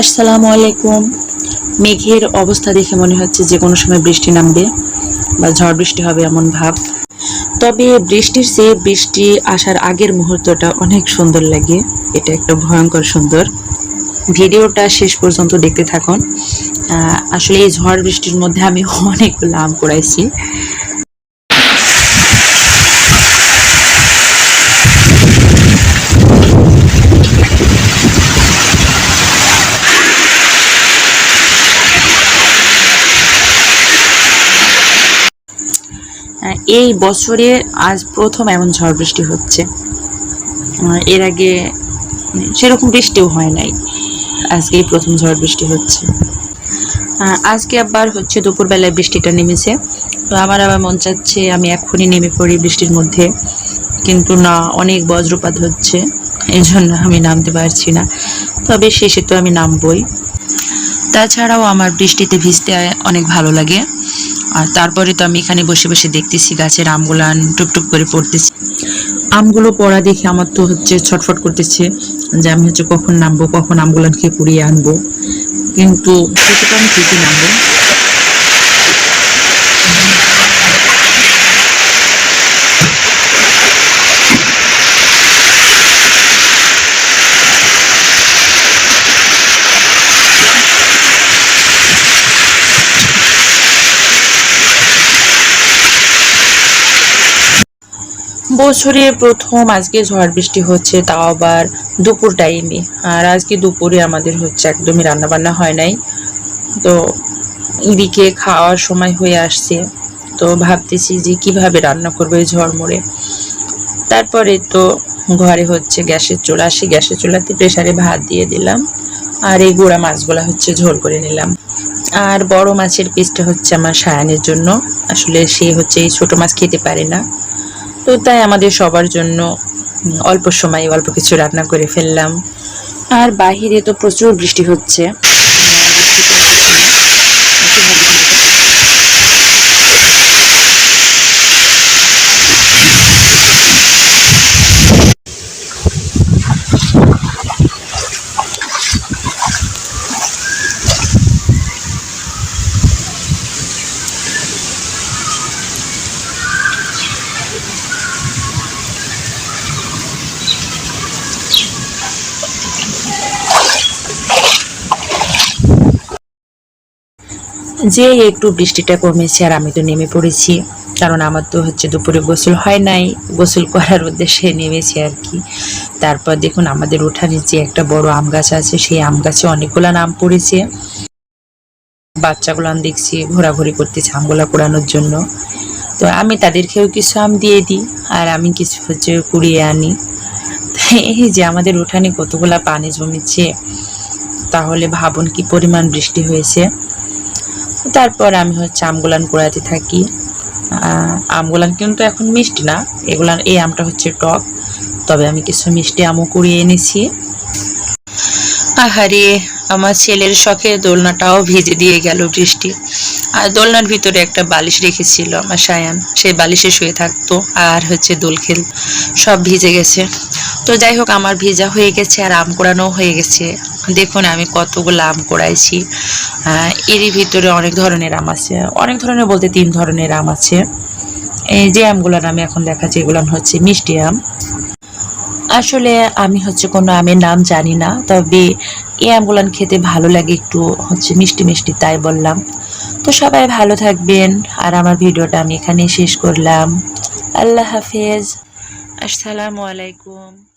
আসসালামু আলাইকুম। মেঘের অবস্থা দেখে মনে হচ্ছে যে কোনো সময় বৃষ্টি নামবে বা ঝড় বৃষ্টি হবে এমন ভাব। তবে বৃষ্টির চেয়ে বৃষ্টি আসার আগের মুহূর্তটা অনেক সুন্দর লাগে। এটা একটা ভয়ঙ্কর সুন্দর। ভিডিওটা শেষ পর্যন্ত দেখতে থাকুন। আসলে এই ঝড় বৃষ্টির মধ্যে আমি অনেকগুলো আম কুড়াইছি। এই বছরে আজ প্রথম এমন ঝড় বৃষ্টি হচ্ছে। এর আগে সেরকম বৃষ্টিও হয় নাই। আজকেই প্রথম ঝড় বৃষ্টি হচ্ছে। আজকে আবার হচ্ছে দুপুরবেলায় বৃষ্টিটা নেমেছে। তো আমার আবার মন চাচ্ছে আমি এখনই নেমে পড়ি বৃষ্টির মধ্যে। কিন্তু না, অনেক বজ্রপাত হচ্ছে। এই জন্য আমি নামতে পারছি না। তবে শেষে তো আমি নামবই। তাছাড়াও আমার বৃষ্টিতে ভিজতে অনেক ভালো লাগে। আর তারপরে তো আমি এখানে বসে বসে দেখতেছি গাছের আমগুলান টুকটুক করে পড়তেছি। আমগুলো পড়া দেখে আমার তো হচ্ছে ছটফট করতেছে যে আমি হচ্ছে কখন নামবো, কখন আমগুলান খেয়ে কুড়িয়ে আনব। কিন্তু সেটা আমি ঠিকই নামবো। বছরে প্রথম আজকে ঝড় বৃষ্টি হচ্ছে, তাও আবার দুপুর টাইমে আর আজকে দুপুরে আমাদের হচ্ছে একদমই রান্নাবান্না হয় নাই। তো এদিকে খাওয়ার সময় হয়ে আসছে। তো ভাবতেছি যে কীভাবে রান্না করব এই ঝড়মড়ে তারপরে তো ঘরে হচ্ছে গ্যাসের চুলা আসি গ্যাসের চুলাতে প্রেসারে ভাত দিয়ে দিলাম। আর এই গোড়া মাছগুলা হচ্ছে ঝোল করে নিলাম। আর বড় মাছের পিসটা হচ্ছে আমার সায়ানের জন্য। আসলে সে হচ্ছে এই ছোটো মাছ খেতে পারে না। তো তাই আমাদের সবার জন্য অল্প সময়ে অল্প কিছু রান্না করে ফেললাম। আর বাহিরে তো প্রচুর বৃষ্টি হচ্ছে। যে একটু বৃষ্টিটা কমেছে আর আমি তো নেমে পড়েছি। কারণ আমার তো হচ্ছে দুপুরে গোসল হয় নাই। গোসল করার উদ্দেশ্যে নেমেছি আর কি। তারপর দেখুন আমাদের উঠানের যে একটা বড় আম গাছ আছে, সেই আম গাছে অনেকগুলা নাম পড়েছে। বাচ্চাগুলো দেখছি ঘোরাঘুরি করতেছে আমগুলা কুড়ানোর জন্য। তো আমি তাদেরকেও কিছু আম দিয়ে দিই আর আমি কিছু হচ্ছে কুড়িয়ে আনি। এই যে আমাদের উঠানে কতগুলা পানি জমেছে, তাহলে ভাবুন কি পরিমাণ বৃষ্টি হয়েছে। তারপর আমি হচ্ছে আমগুলান কুড়াতে থাকি। আমগুলান কিন্তু এখন মিষ্টি না। এগুলান এই আমটা হচ্ছে টক। তবে আমি কিছু মিষ্টি আমও কুড়িয়ে এনেছি। আহারে, আমার ছেলের শখে দোলনাটাও ভিজে দিয়ে গেল বৃষ্টি। আর দোলনার ভিতরে একটা বালিশ রেখেছিল আমার সায়ান। সেই বালিশে শুয়ে থাকতো আর হচ্ছে দোল খেল সব ভিজে গেছে। তো যাই হোক, আমার ভিজা হয়ে গেছে আর আম কোড়ানো হয়ে গেছে। দেখুন আমি কতগুলো আম কোড়াইছি। আহ, এরই ভিতরে অনেক ধরনের আম আছে। অনেক ধরনের বলতে তিন ধরনের আম আছে। এই যে আমগুলোর আমি এখন দেখাচ্ছি এগুলো হচ্ছে মিষ্টি আম। আসলে আমি হচ্ছে কোনো আমের নাম জানি না তবে এই আমগুলান খেতে ভালো লাগে একটু হচ্ছে মিষ্টি মিষ্টি তাই বললাম। তো সবাই ভালো থাকবেন আর আমার ভিডিওটা আমি এখানেই শেষ করলাম। আল্লাহ হাফেজ। আসসালামু আলাইকুম।